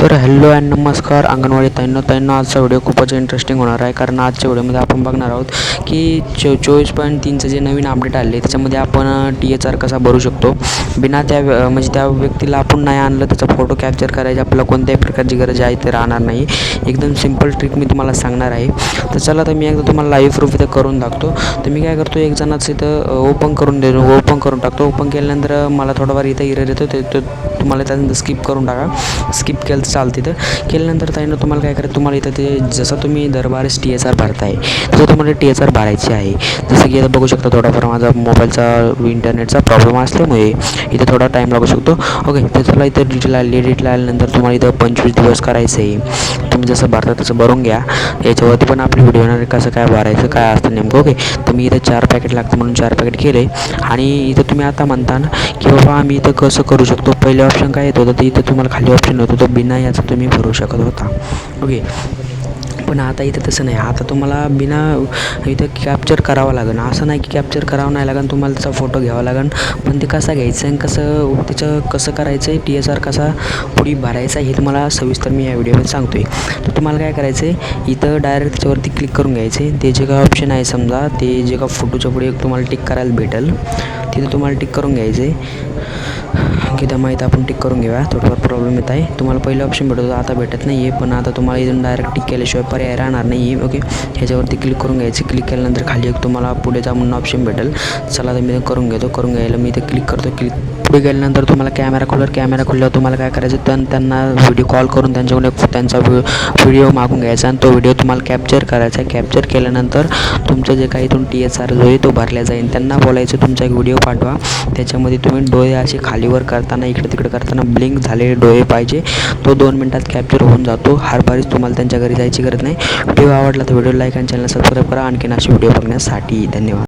तर hello and नमस्कार अंगणवाडी ताईंनो. ताईंनो आजचा व्हिडिओ खूपच इंटरेस्टिंग होणार आहे. कारण आजच्या व्हिडिओमध्ये आपण बघणार आहोत की चो चोवीस पॉईंट तीनचं जे नवीन अपडेट आले त्याच्यामध्ये आपण टी एच आर कसा भरू शकतो. बिना त्या व्य- म्हणजे त्या व्यक्तीला आपण नाही आणलं त्याचा फोटो कॅप्चर करायची आपल्याला कोणत्याही प्रकारची गरज आहे ते राहणार नाही. एकदम सिंपल ट्रिक मी तुम्हाला सांगणार आहे. तर चला तर मी एकदा तुम्हाला लाईव्ह प्रूफ इथं करून टाकतो तर मी काय करतो एक जणाचं इथं ओपन करून देतो ओपन करून टाकतो. ओपन केल्यानंतर मला थोडाफार इथं इरर येतो ते तो तुम्हाला त्यानंतर स्किप करून टाका. स्किप केलं तर चालते तर. केल्यानंतर ताईनं तुम्हाला काय करायचं तुम्हाला इथं ते जसं तुम्ही दरबारीस टी एस आर भरताय तसं तुम्हाला टी एस आर भरायची आहे. जसं की आता बघू शकता थोडाफार माझा मोबाईलचा इंटरनेटचा प्रॉब्लेम असल्यामुळे इथं थोडा टाईम लागू शकतो. ओके तर चला इथं डिटेल आली डिटेल आल्यानंतर तुम्हाला इथं पंचवीस दिवस करायचं आहे. तुम्ही जसं भरता तसं भरून घ्या. याच्यावरती पण आपली व्हिडिओ येणार कसं काय भरायचं काय असतं नेमकं. ओके तर मी इथं चार पॅकेट लागतं म्हणून चार पॅकेट केले. आणि इथं तुम्ही आता म्हणता ना की बाबा आम्ही इथं कसं करू शकतो? पहिले ऑप्शन काय येत होतं? तर इथं तुम्हाला खाली ऑप्शन होतं तो बिना याचं तुम्ही भरू शकत होता. ओके पण आता इथं तसं नाही. आता तुम्हाला बिना इथं कॅप्चर करावं लागेल. असं नाही की कॅप्चर करावं नाही लागेल तुम्हाला त्याचा फोटो घ्यावा लागेल. पण ते कसा घ्यायचं आणि कसं त्याचं कसं करायचं आहे टी एस आर कसा पुढे भरायचा हे तुम्हाला सविस्तर मी या व्हिडिओमध्ये सांगतो आहे तर तुम्हाला काय करायचं आहे इथं डायरेक्ट त्याच्यावरती क्लिक करून घ्यायचं आहे ते जे काय ऑप्शन आहे समजा ते जे का फोटोच्या पुढे तुम्हाला टिक करायला भेटेल तिथं तुम्हाला टिक करून घ्यायचं आहे की त्या माहीत आपण टिक करून घेऊया. थोडंफार प्रॉब्लेम येत आहे. तुम्हाला पहिलं ऑप्शन भेटत होतं आता भेटत नाही आहे पण आता तुम्हाला इथून डायरेक्ट टिक केल्याशिवाय पर्याय राहणार नाही आहे ओके ह्याच्यावरती क्लिक करून घ्यायचं. क्लिक केल्यानंतर खाली एक तुम्हाला पुढे जा म्हणून ऑप्शन भेटेल. चला तर मी ते करून घेतो. करून घ्यायला मी ते क्लिक करतो. क्लिक पुढे गेल्यानंतर तुम्हाला कॅमेरा खोलर कॅमेरा खोलल्यावर तुम्हाला काय करायचं? तर त्यांना व्हिडिओ कॉल करून त्यांच्याकडून एक त्यांचा व्हिडिओ मागून घ्यायचा आणि तो व्हिडिओ तुम्हाला कॅप्चर करायचा. आहे कॅप्चर केल्यानंतर तुमचं जे काही इथून टी एस आर जो आहे तो भरला जाईल. त्यांना बोलायचं तुमचा एक व्हिडिओ पाठवा. त्याच्यामध्ये तुम्ही डोळे असे खालीवर करताना इकडे तिकडे करताना ब्लिंक झालेले डोळे पाहिजे. तो दोन मिनटात कॅप्चर होऊन जातो. हर बारीच तुम्हाला त्यांच्या घरी जायची गरज नाही. व्हिडिओ आवडला तर व्हिडिओ लाईक आणि चॅनल सबस्क्राईब करा. आणखीन असे व्हिडिओ बघण्यासाठी धन्यवाद.